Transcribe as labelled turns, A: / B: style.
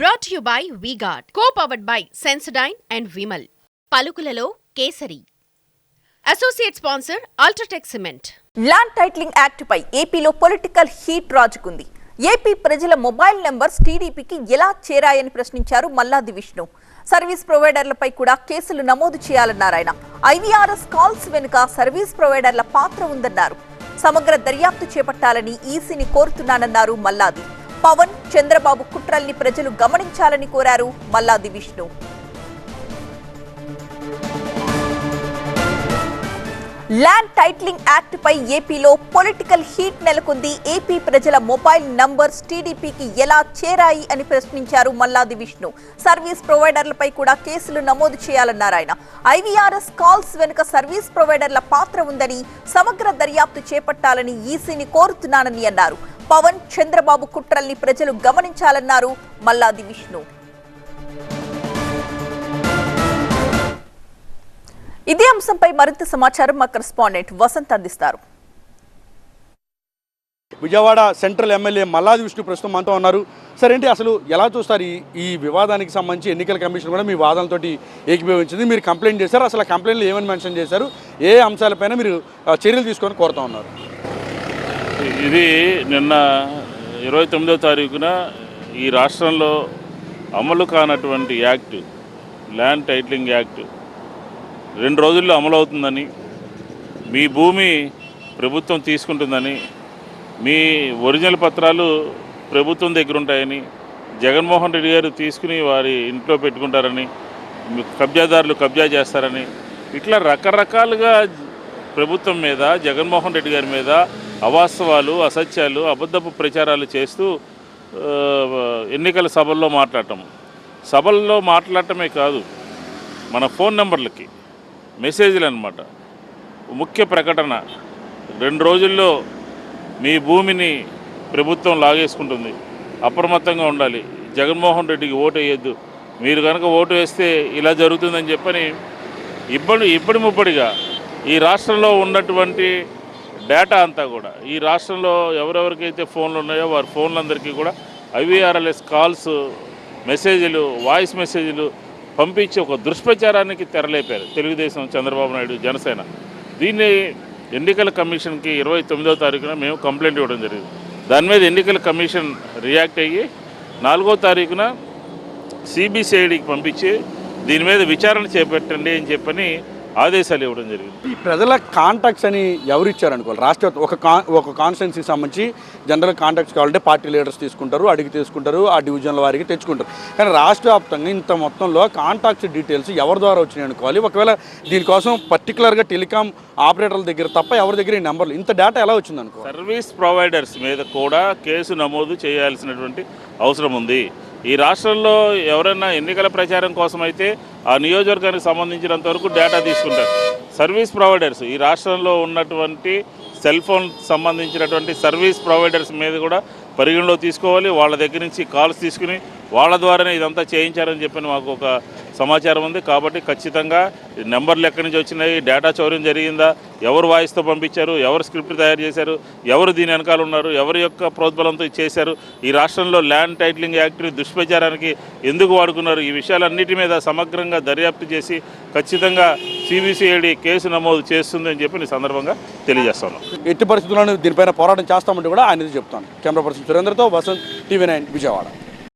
A: Brought you by V Guard co powered by Sensodyne and Vimal పలుకులలో Kesari. Associate sponsor UltraTech cement
B: land titling act పై ఏపీలో political heat రాజుకుంది. AP ప్రజల mobile numbers టీడీపీకి ఎలా చేరాయని ప్రశ్నించారు Malladi Vishnu. Service ప్రొవైడర్లపై కూడా కేసులు నమోదు చేయాలన్నారు ఆయన. ఐవీఆర్ఎస్ కాల్స్ వెనుక సర్వీస్ ప్రొవైడర్ల పాత్ర ఉందన్నారు. సమగ్ర దర్యాప్తు చేపట్టాలని ఈసీని కోరుతున్నానన్నారు మల్లాది. పవన్ చంద్రబాబు కుట్రల్ని ప్రజలు గమనించాలని కోరారు Malladi Vishnu. Land titling act పై ఏపీలో పొలిటికల్ హీట్ నెలకొంది. ఏపీ ప్రజల మొబైల్ నంబర్స్ టీడీపీకి ఎలా చేరాయి అని ప్రశ్నించారు మల్లాది విష్ణు. సర్వీస్ ప్రొవైడర్లపై కూడా కేసులు నమోదు చేయాలన్నారు ఆయన. ఐవీఆర్ఎస్ కాల్స్ వెనుక సర్వీస్ ప్రొవైడర్ల పాత్ర ఉందని సమగ్ర దర్యాప్తు చేపట్టాలని ఈసీని కోరుతున్నానని అన్నారు. పవన్ చంద్రబాబు కుట్రల్ని ప్రజలు గమనించాలన్నారు మల్లాది విష్ణు. ఇదే అంశంపై మరింత సమాచారం మా కరెస్పాండెంట్ వసంత్ అందిస్తారు.
C: విజయవాడ సెంట్రల్ ఎమ్మెల్యే మల్లాది విష్ణు ప్రస్తుతం మనతో ఉన్నారు. సరేంటి అసలు ఎలా చూస్తారు ఈ ఈ వివాదానికి సంబంధించి ఎన్నికల కమిషన్ కూడా మీ వాదనలతో ఏకీభవించింది? మీరు కంప్లైంట్ చేశారు. అసలు ఆ కంప్లైంట్లు ఏమని మెన్షన్ చేశారు? ఏ అంశాలపైన మీరు చర్యలు తీసుకొని కోరుతా ఉన్నారు?
D: ఇది నిన్న ఇరవై తొమ్మిదో తారీఖున ఈ రాష్ట్రంలో అమలు కానటువంటి యాక్ట్ ల్యాండ్ టైటిలింగ్ యాక్ట్. రెండు రోజుల్లో అమలు అవుతుందని మీ భూమి ప్రభుత్వం తీసుకుంటుందని మీ ఒరిజినల్ పత్రాలు ప్రభుత్వం దగ్గర ఉంటాయని జగన్మోహన్ రెడ్డి గారు తీసుకుని వారి ఇంట్లో పెట్టుకుంటారని మీ కబ్జాదారులు కబ్జా చేస్తారని ఇట్లా రకరకాలుగా ప్రభుత్వం మీద జగన్మోహన్ రెడ్డి గారి మీద అవాస్తవాలు అసత్యాలు అబద్ధపు ప్రచారాలు చేస్తూ ఎన్నికల సభల్లో మాట్లాడటం. సభల్లో మాట్లాడటమే కాదు మన ఫోన్ నెంబర్లకి మెసేజ్లు అనమాట ముఖ్య ప్రకటన రెండు రోజుల్లో మీ భూమిని ప్రభుత్వం లాగేసుకుంటుంది. అప్రమత్తంగా ఉండాలి. జగన్మోహన్ రెడ్డికి ఓటు వేయొద్దు. మీరు కనుక ఓటు వేస్తే ఇలా జరుగుతుందని చెప్పని ఇబ్బడి ఇబ్బడి ముప్పడిగా ఈ రాష్ట్రంలో ఉన్నటువంటి డేటా అంతా కూడా. ఈ రాష్ట్రంలో ఎవరెవరికైతే ఫోన్లు ఉన్నాయో వారి ఫోన్లందరికీ కూడా ఐవీఆర్ఎల్ఎస్ కాల్స్ మెసేజ్లు వాయిస్ మెసేజ్లు పంపించి ఒక దుష్ప్రచారానికి తెరలేపారు తెలుగుదేశం చంద్రబాబు నాయుడు జనసేన. దీన్ని ఎన్నికల కమిషన్కి ఇరవై తొమ్మిదో తారీఖున మేము కంప్లైంట్ ఇవ్వడం జరిగింది. దాని మీద ఎన్నికల కమిషన్ రియాక్ట్ అయ్యి నాలుగో తారీఖున సిబిసిఐడికి పంపించి దీని మీద విచారణ చేపట్టండి అని చెప్పని ఆదేశాలు ఇవ్వడం జరిగింది.
C: ఈ ప్రజల కాంటాక్ట్స్ అని ఎవరు ఇచ్చారు అనుకోవాలి రాష్ట్ర ఒక కా ఒక కాన్స్టిట్యున్సీకి సంబంధించి జనరల్ కాంటాక్ట్స్ కావాలంటే పార్టీ లీడర్స్ తీసుకుంటారు అడిగి తీసుకుంటారు ఆ డివిజన్ల వారికి తెచ్చుకుంటారు. కానీ రాష్ట్ర వ్యాప్తంగా ఇంత మొత్తంలో కాంటాక్ట్స్ డీటెయిల్స్ ఎవరి ద్వారా వచ్చినాయి అనుకోవాలి? ఒకవేళ దీనికోసం పర్టికులర్గా టెలికాం ఆపరేటర్ల దగ్గర తప్ప ఎవరి దగ్గర ఈ నెంబర్లు? ఇంత డేటా ఎలా వచ్చింది అనుకో?
D: సర్వీస్ ప్రొవైడర్స్ మీద కూడా కేసు నమోదు చేయాల్సినటువంటి అవసరం ఉంది. ఈ రాష్ట్రంలో ఎవరైనా ఎన్నికల ప్రచారం కోసం అయితే ఆ నియోజకవర్గానికి సంబంధించినంత వరకు డేటా తీసుకుంటారు. సర్వీస్ ప్రొవైడర్స్ ఈ రాష్ట్రంలో ఉన్నటువంటి సెల్ ఫోన్ సంబంధించినటువంటి సర్వీస్ ప్రొవైడర్స్ మీద కూడా పరిగణలో తీసుకోవాలి. వాళ్ళ దగ్గర నుంచి కాల్స్ తీసుకుని వాళ్ళ ద్వారానే ఇదంతా చేయించారని చెప్పి మాకు ఒక సమాచారం ఉంది కాబట్టి ఖచ్చితంగా నెంబర్లు ఎక్కడి నుంచి వచ్చినాయి డేటా చౌర్యం జరిగిందా ఎవరు వాయిస్తో పంపించారు ఎవరు స్క్రిప్ట్ తయారు చేశారు ఎవరు దీని వెనకాల ఉన్నారు ఎవరి యొక్క ప్రోద్బలంతో చేశారు ఈ రాష్ట్రంలో ల్యాండ్ టైటిలింగ్ యాక్ట్ని దుష్ప్రచారానికి ఎందుకు వాడుకున్నారు ఈ విషయాలన్నిటి మీద సమగ్రంగా దర్యాప్తు చేసి ఖచ్చితంగా సిబిసిఐడి కేసు నమోదు చేస్తుందని చెప్పి నేను సందర్భంగా తెలియజేస్తాను
C: ఎట్టి పరిస్థితుల్లోనూ దీనిపైన పోరాటం చేస్తామంటే కూడా ఆయన చెప్తాను. Camera person సురేంద్రతో Vasanth TV nine Vijayawada.